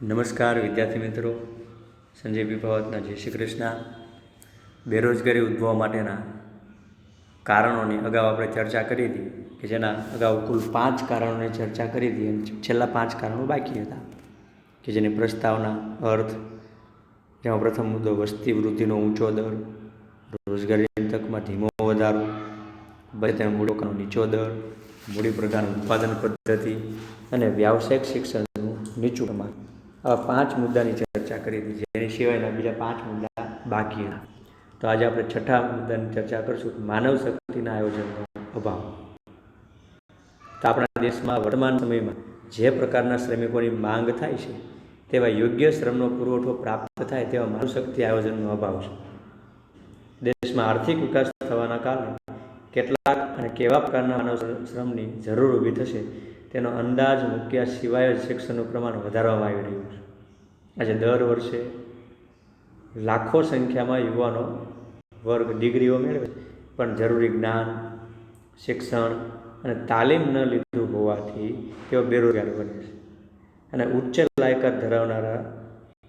નમસ્કાર વિદ્યાર્થી મિત્રો. સંજય વિભાવતના જય શ્રી કૃષ્ણ. બેરોજગારી ઉદ્ભવવા માટેના કારણોની અગાઉ આપણે ચર્ચા કરી હતી કે જેના અગાઉ કુલ પાંચ કારણોની ચર્ચા કરી હતી અને છેલ્લા પાંચ કારણો બાકી હતા કે જેની પ્રસ્તાવના અર્થ જેમાં પ્રથમ મુદ્દો વસ્તી વૃદ્ધિનો ઊંચો દર રોજગારીની તકમાં ધીમો વધારો બધા મૂડીરોકાણનો નીચો દર, મૂડી પ્રધાન ઉત્પાદન પદ્ધતિ અને વ્યાવસાયિક શિક્ષણનું નીચું પ્રમાણ. આવા પાંચ મુદ્દાની ચર્ચા કરી છે જેની સિવાયના બીજા પાંચ મુદ્દા બાકી હતા તો આજે આપણે છઠ્ઠા મુદ્દાની ચર્ચા કરીશું, માનવ શક્તિના આયોજનનો અભાવ. તો આપણા દેશમાં વર્તમાન સમયમાં જે પ્રકારના શ્રમિકોની માંગ થાય છે, તેવા યોગ્ય શ્રમનો પુરવઠો પ્રાપ્ત થાય તેવા માનવ શક્તિ આયોજનનો અભાવ છે. દેશમાં આર્થિક વિકાસ થવાના કારણે કેટલાક અને કેવા પ્રકારના માનવ શ્રમની જરૂર ઊભી થશે તેનો અંદાજ મૂક્યા સિવાય જ શિક્ષણનું પ્રમાણ વધારવામાં આવી રહ્યું છે. આજે દર વર્ષે લાખો સંખ્યામાં યુવાનો વર્ગ ડિગ્રીઓ મેળવે પણ જરૂરી જ્ઞાન, શિક્ષણ અને તાલીમ ન લીધું હોવાથી તેઓ બેરોજગાર બને છે. અને ઉચ્ચ લાયકાત ધરાવનારા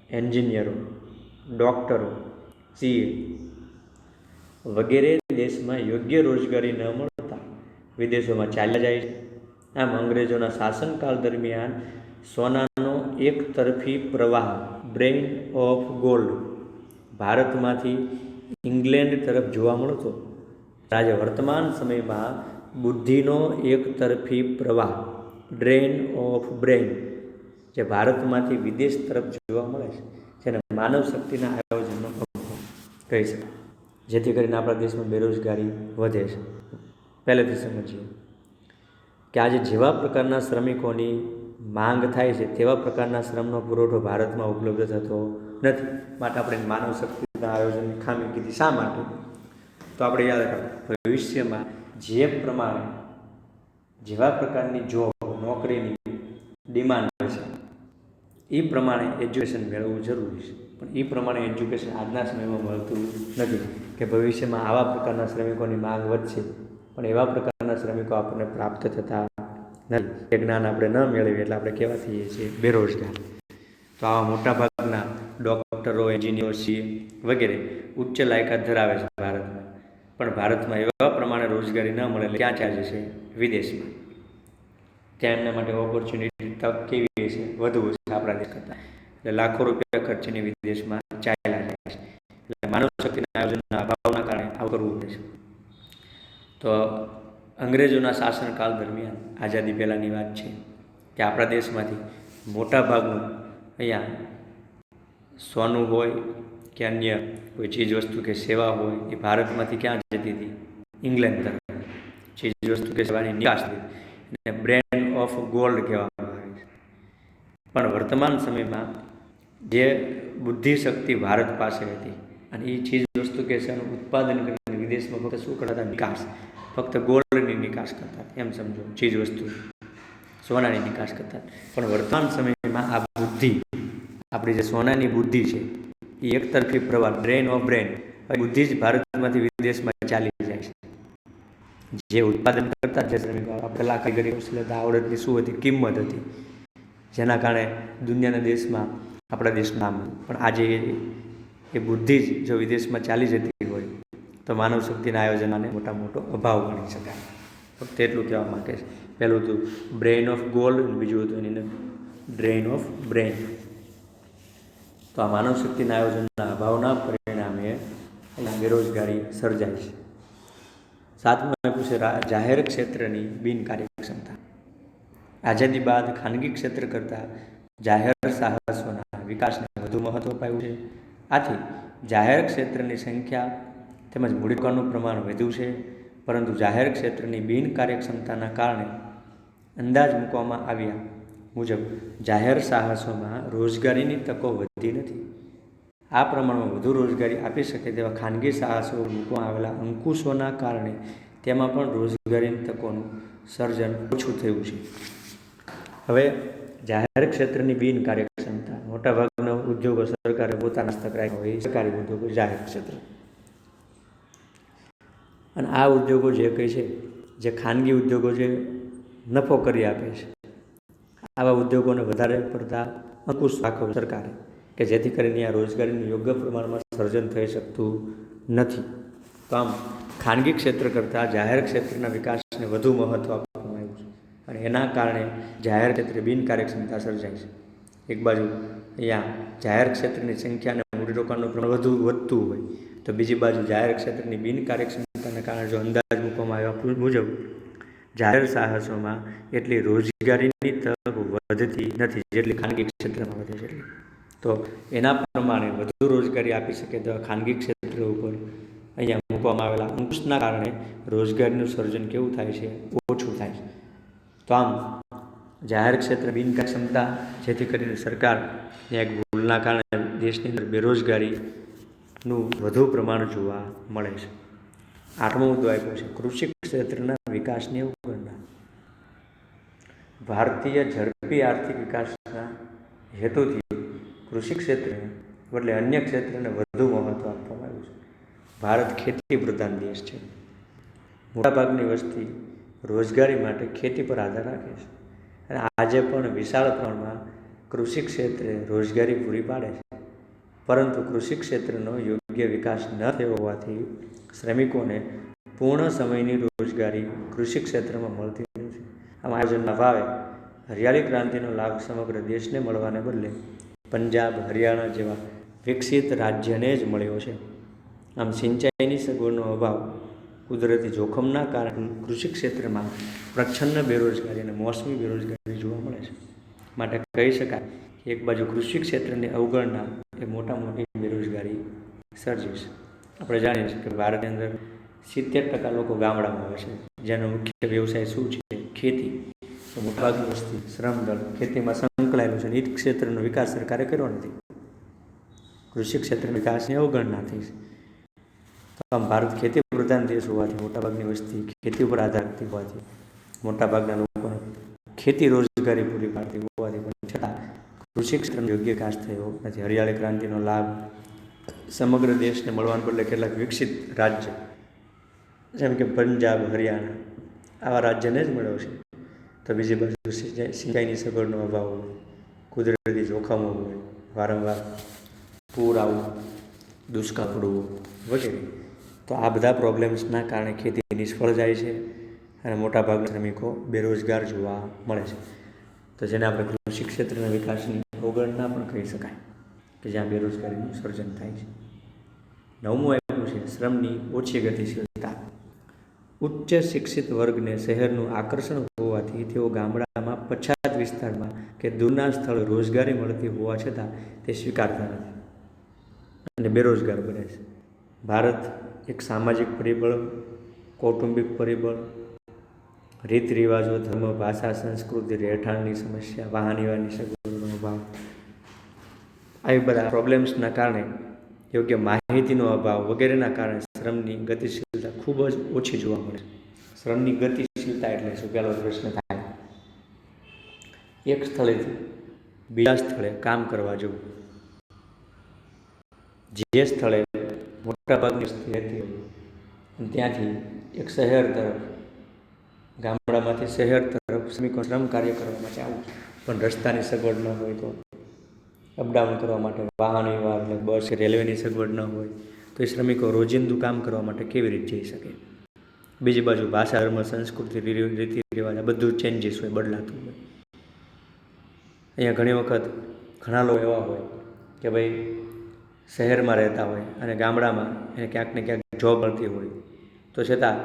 એન્જિનિયરો, ડૉક્ટરો, સીએ વગેરે દેશમાં યોગ્ય રોજગારી ન મળતા વિદેશોમાં ચાલ્યા જાય છે. આમ અંગ્રેજોના શાસનકાળ દરમિયાન સોનાનો એક તરફી પ્રવાહ બ્રેઇન ઓફ ગોલ્ડ ભારતમાંથી ઇંગ્લેન્ડ તરફ જોવા મળતો. આજે વર્તમાન સમયમાં બુદ્ધિનો એક તરફી પ્રવાહ ડ્રેન ઓફ બ્રેઇન જે ભારતમાંથી વિદેશ તરફ જોવા મળે છે, જેને માનવ શક્તિના આયોજનનો કહી શકાય. જેથી કરીને આપણા દેશમાં બેરોજગારી વધે છે. પહેલેથી સમજીએ. કે આજે જેવા પ્રકારના શ્રમિકોની માંગ થાય છે, તેવા પ્રકારના શ્રમનો પુરવઠો ભારતમાં ઉપલબ્ધ થતો નથી. માટે આપણે માનવ શક્તિના આયોજનની ખામી કીધી શા માટે? તો આપણે યાદ રાખો ભવિષ્યમાં જે પ્રમાણે જેવા પ્રકારની જોબ નોકરીની ડિમાન્ડ હોય છે, એ પ્રમાણે એજ્યુકેશન મેળવવું જરૂરી છે. પણ એ પ્રમાણે એજ્યુકેશન આજના સમયમાં મળતું નથી કે ભવિષ્યમાં આવા પ્રકારના શ્રમિકોની માંગ વધશે, પણ એવા પ્રકારના શ્રમિકો આપણને પ્રાપ્ત થતા નથી. એ જ્ઞાન આપણે ન મેળવીએ એટલે આપણે કેવા થઈએ છીએ? બેરોજગાર. તો આવા મોટાભાગના ડૉક્ટરો, એન્જિનિયરો છીએ વગેરે ઉચ્ચ લાયકાત ધરાવે છે ભારતમાં. પણ ભારતમાં એવા પ્રમાણે રોજગારી ન મળે ક્યાં ચાલે છે? વિદેશમાં. ત્યાં એમના માટે ઓપોર્ચ્યુનિટી તક કેવી છે? વધુ છે આપણા દેશ કરતાં. એટલે લાખો રૂપિયા ખર્ચીને વિદેશમાં ચાલ્યા જાય છે. એટલે માનવ શક્તિના આયોજનના અભાવના કારણે આવું કરવું પડે છે. તો અંગ્રેજોના શાસનકાળ દરમિયાન આઝાદી પહેલાંની વાત છે કે આપણા દેશમાંથી મોટા ભાગનું અહીંયા સોનું હોય કે અન્ય કોઈ ચીજવસ્તુ કે સેવા હોય એ ભારતમાંથી ક્યાં જતી હતી? ઇંગ્લેન્ડ તરફ. ચીજ વસ્તુ કે સેવાની નિકાસ એને બ્રેન ઓફ ગોલ્ડ કહેવામાં આવે છે. પણ વર્તમાન સમયમાં જે બુદ્ધિશક્તિ ભારત પાસે હતી અને એ ચીજ વસ્તુ કે છે એનું ઉત્પાદન કરીને વિદેશમાં ફક્ત શું કરતા નિકાસ. ફક્ત ગોલ્ડની નિકાસ કરતા એમ સમજો, ચીજ વસ્તુ સોનાની નિકાસ કરતા પણ વર્તમાન સમયમાં આ બુદ્ધિ, આપણી જે સોનાની બુદ્ધિ છે, એ એક તરફી પ્રવાહ, બ્રેન ઓફ બ્રેન બુદ્ધિ જ ભારતમાંથી વિદેશમાં ચાલી જાય છે. જે ઉત્પાદન કરતા જે શ્રમિકો પહેલાં કારીગરી કૌશલ્યતા આવડતની શું હતી, કિંમત હતી, જેના કારણે દુનિયાના દેશમાં, આપણા દેશનું નામ પણ આજે એ બુદ્ધિ જ જો વિદેશમાં ચાલી જતી તો માનવ શક્તિના આયોજનને મોટા મોટો અભાવ ગણી શકાય. ફક્ત એટલું કહેવા માટે છે. પહેલું હતું બ્રેઇન ઓફ ગોલ્ડ અને બીજું હતું એની ડ્રેઇન ઓફ બ્રેઇન તો આ માનવ શક્તિના આયોજનના અભાવના પરિણામે એના બેરોજગારી સર્જાય છે. સાતમું આપ્યું છે જાહેર ક્ષેત્રની બિનકાર્યક્ષમતા આઝાદી બાદ ખાનગી ક્ષેત્ર કરતાં જાહેર સાહસોના વિકાસને વધુ મહત્ત્વ અપાયું છે. આથી જાહેર ક્ષેત્રની સંખ્યા તેમજ મૂડીરોકાણનું પ્રમાણ વધ્યું છે, પરંતુ જાહેર ક્ષેત્રની બિનકાર્યક્ષમતાના કારણે અંદાજ મૂકવામાં આવ્યા મુજબ જાહેર સાહસોમાં રોજગારીની તકો વધી નથી. આ પ્રમાણમાં વધુ રોજગારી આપી શકે તેવા ખાનગી સાહસો મૂકવામાં આવેલા અંકુશોના કારણે તેમાં પણ રોજગારીની તકોનું સર્જન ઓછું થયું છે. હવે જાહેર ક્ષેત્રની બિનકાર્યક્ષમતા મોટાભાગના ઉદ્યોગો સરકારે પોતાના હસ્તક રાખ્યા હોય, સરકારી ઉદ્યોગો જાહેર ક્ષેત્ર. અને આ ઉદ્યોગો જે કંઈ છે, જે ખાનગી ઉદ્યોગો જે નફો કરી આપે છે. આવા ઉદ્યોગોને વધારે પડતા અંકુશ રાખવો સરકારે, કે જેથી કરીને આ રોજગારીનું યોગ્ય પ્રમાણમાં સર્જન થઈ શકતું નથી. તો આમ ખાનગી ક્ષેત્ર કરતાં જાહેર ક્ષેત્રના વિકાસને વધુ મહત્ત્વ આપવામાં આવ્યું છે. અને એના કારણે જાહેર ક્ષેત્રે બિનકાર્યક્ષમતા સર્જાય છે. એક બાજુ અહીંયા જાહેર ક્ષેત્રની સંખ્યા અને મૂડીરોકાણનું પ્રમાણ વધુ વધતું હોય, તો બીજી બાજુ જાહેર ક્ષેત્રની બિનકાર્યક્ષમતાને કારણે જો અંદાજ મૂકવામાં આવ્યા મુજબ જાહેર સાહસોમાં એટલી રોજગારીની તક વધતી નથી, જેટલી ખાનગી ક્ષેત્રમાં વધે છે. તો એના પ્રમાણે વધુ રોજગારી આપી શકે તો ખાનગી ક્ષેત્ર ઉપર અહીંયા મૂકવામાં આવેલા અંકુશના કારણે રોજગારીનું સર્જન કેવું થાય છે? ઓછું થાય છે. તો આમ, જાહેર ક્ષેત્ર બિનકાર્યક્ષમતા જેથી કરીને સરકારની એક ભૂલના કારણે દેશની અંદર બેરોજગારીનું વધુ પ્રમાણ જોવા મળે છે. આઠમો મુદ્દો આપ્યો છે. કૃષિ ક્ષેત્રના વિકાસની અવગણના. ભારતીય ઝડપી આર્થિક વિકાસના હેતુથી કૃષિ ક્ષેત્રે બદલે અન્ય ક્ષેત્રને વધુ મહત્ત્વ આપવામાં આવ્યું છે. ભારત ખેતી પ્રધાન દેશ છે. મોટાભાગની વસ્તી રોજગારી માટે ખેતી પર આધાર રાખે છે. અને આજે પણ વિશાળ પ્રમાણમાં કૃષિ ક્ષેત્રે રોજગારી પૂરી પાડે છે. પરંતુ કૃષિ ક્ષેત્રનો યોગ્ય વિકાસ ન થયો હોવાથી શ્રમિકોને પૂર્ણ સમયની રોજગારી કૃષિ ક્ષેત્રમાં મળતી નથી. આમ આયોજનના ભાવે હરિયાળી ક્રાંતિનો લાભ સમગ્ર દેશને મળવાને બદલે પંજાબ, હરિયાણા જેવા વિકસિત રાજ્યને જ મળ્યો છે. આમ સિંચાઈની સગવડનો અભાવ કુદરતી જોખમના કારણે કૃષિ ક્ષેત્રમાં પ્રચ્છન્ન બેરોજગારી અને મોસમી બેરોજગારી જોવા મળે છે. માટે કહી શકાય એક બાજુ કૃષિ ક્ષેત્રની અવગણના એ મોટા મોટી બેરોજગારી સર્જી છે. આપણે જાણીએ છીએ કે ભારતની અંદર સિત્તેર ટકા લોકો ગામડામાં હોય છે. જેનો મુખ્ય વ્યવસાય શું છે? ખેતી. મોટાભાગની વસ્તી શ્રમદળ ખેતીમાં સંકળાયેલું છે. એ ક્ષેત્રનો વિકાસ સરકારે કર્યો નથી. કૃષિ ક્ષેત્ર વિકાસની અવગણના થઈ છે. આમ ભારત ખેતી પ્રધાન દેશ હોવાથી મોટાભાગની વસ્તી ખેતી ઉપર આધારિત હોવાથી મોટાભાગના લોકોને ખેતી રોજગારી પૂરી પાડતી કૃષિ ક્ષેત્રનો યોગ્ય વિકાસ થયો. નથી હરિયાળી ક્રાંતિનો લાભ સમગ્ર દેશને મળવાને બદલે કેટલાક વિકસિત રાજ્ય, જેમ કે પંજાબ, હરિયાણા, આવા રાજ્યને જ મળ્યો છે. તો બીજી બાજુ સિંચાઈની સગવડનો અભાવ હોય, કુદરતી જોખમો હોય, વારંવાર પૂર આવવું, દુષ્કાળ પડવું વગેરે, તો આ બધા પ્રોબ્લેમ્સના કારણે ખેતી નિષ્ફળ જાય છે અને મોટાભાગના શ્રમિકો બેરોજગાર જોવા મળે છે. તો જેને આપણે ક્ષેત્રના વિકાસની અવગણના પણ કહી શકાય કે જ્યાં બેરોજગારીનું સર્જન થાય છે. નવમું આવ્યું છે, શ્રમની ઓછી ગતિશીલતા. ઉચ્ચ શિક્ષિત વર્ગને શહેરનું આકર્ષણ હોવાથી તેઓ ગામડામાં પછાત વિસ્તારમાં કે દૂરના સ્થળે રોજગારી મળતી હોવા છતાં તે સ્વીકારતા નથી અને બેરોજગાર બને છે. ભારત એક સામાજિક પરિબળ, કૌટુંબિક પરિબળ રીત રિવાજો ધર્મ, ભાષા, સંસ્કૃતિ રહેઠાણની સમસ્યા, વાહન સગવડનો અભાવ. આવી બધા પ્રોબ્લેમ્સના કારણે યોગ્ય માહિતીનો અભાવ વગેરેના કારણે શ્રમની ગતિશીલતા ખૂબ જ ઓછી જોવા મળે. છે શ્રમની ગતિશીલતા એટલે શું? પહેલો પ્રશ્ન થાય. એક સ્થળેથી બીજા સ્થળે કામ કરવા જવું. જે સ્થળે મોટાભાગની સ્થિતિ ત્યાંથી એક શહેર તરફ ગામડામાંથી શહેર તરફ શ્રમિકો શ્રમ કાર્ય કરવા માટે આવું પણ રસ્તાની સગવડ ન હોય તો અપડાઉન કરવા માટે વાહન વ્યવહાર એટલે બસ, રેલવેની સગવડ ન હોય તો એ શ્રમિકો રોજિંદુ કામ કરવા માટે કેવી રીતે જઈ શકે? બીજી બાજુ ભાષા, ધર્મ, સંસ્કૃતિ રીતિ રિવાજ આ બધું ચેન્જીસ હોય, બદલાતું હોય. અહીંયા ઘણી વખત ઘણા લોકો એવા હોય કે ભાઈ શહેરમાં રહેતા હોય અને ગામડામાં એને ક્યાંક ને ક્યાંક જોબ મળતી હોય. તો છતાં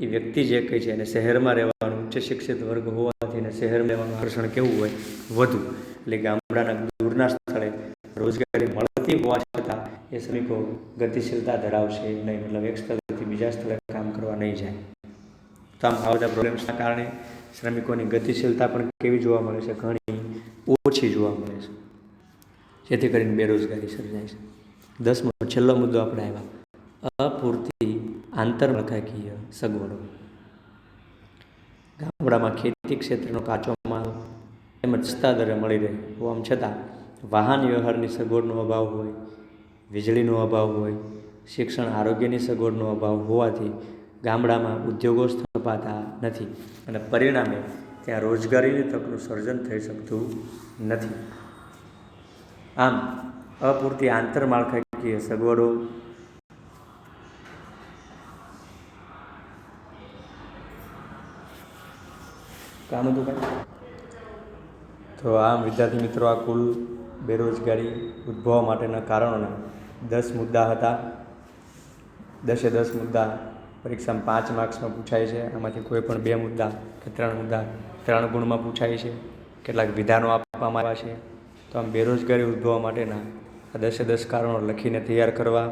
એ વ્યક્તિ જે કહે છે એને શહેરમાં રહેવાનું ઉચ્ચ શિક્ષિત વર્ગ હોવાથી એને શહેરમાં રહેવાનું આકર્ષણ કેવું હોય, વધુ. એટલે ગામડાના દૂરના સ્થળે રોજગારી મળતી હોવા છતાં એ શ્રમિકો ગતિશીલતા ધરાવશે નહીં. મતલબ એક સ્થળેથી બીજા સ્થળે કામ કરવા નહીં જાય. તો આમ આ બધા પ્રોબ્લેમ્સના કારણે શ્રમિકોની ગતિશીલતા પણ કેવી જોવા મળે છે? ઘણી ઓછી જોવા મળે છે. જેથી કરીને બેરોજગારી સર્જાય છે. દસમો, છેલ્લો મુદ્દો આપણે આવ્યા. અપૂરતી આંતરમાળખાકીય સગવડો. ગામડામાં ખેતી ક્ષેત્રનો કાચો માલ તેમજ સસ્તા દરે મળી રહે હોવા છતાં વાહન વ્યવહારની સગવડનો અભાવ હોય, વીજળીનો અભાવ હોય, શિક્ષણ આરોગ્યની સગવડનો અભાવ હોવાથી ગામડામાં ઉદ્યોગો સ્થપાતા નથી અને પરિણામે ત્યાં રોજગારીની તકનું સર્જન થઈ શકતું નથી. આમ, અપૂરતી આંતરમાળખાકીય સગવડો કામ હતું કાંઈ તો આમ વિદ્યાર્થી મિત્રો, આ કુલ બેરોજગારી ઉદ્ભવવા માટેના કારણોના દસ મુદ્દા હતા. દસે દસ મુદ્દા. પરીક્ષામાં પાંચ માર્ક્સમાં પૂછાય છે. આમાંથી કોઈ પણ બે મુદ્દા કે ત્રણ મુદ્દા, ત્રણ ગુણમાં પૂછાય છે. કેટલાક વિધાનો આપવામાં આવ્યા છે. તો આમ બેરોજગારી ઉદ્ભવવા માટેના આ દસે દસ કારણો લખીને તૈયાર કરવા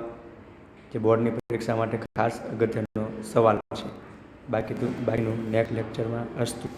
જે બોર્ડની પરીક્ષા માટે ખાસ અગત્યનો સવાલ છે. બાકી બાકીનું નેક્સ્ટ લેક્ચરમાં અસ્તુ